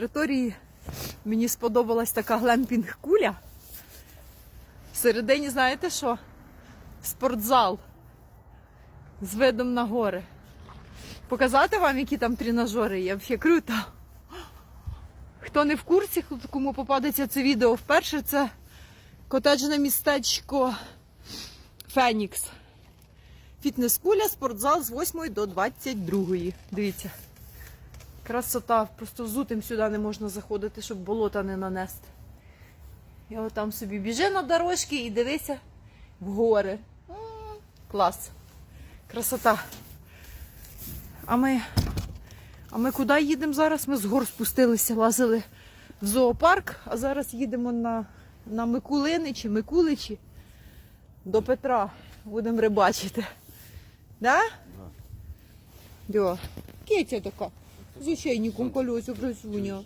території мені сподобалась така глемпінг-куля. Всередині, знаєте що? Спортзал з видом на гори. Показати вам, які там тренажери є? Взагалі круто. Хто не в курсі, кому попадеться це відео вперше, це котеджне містечко Фенікс. Фітнес-куля, спортзал з 8 до 22. Дивіться. Красота, просто взутим сюди не можна заходити, щоб болота не нанести. І отам собі біжи на дорожки і дивися в гори. М, Клас. Красота. А ми, а ми куди їдемо зараз? Ми з гор спустилися, лазили в зоопарк, а зараз їдемо на, на Микулини чи Микуличі до Петра. Будемо рибачити. Да? Да. Кетя така. З ошейником колесо красуня.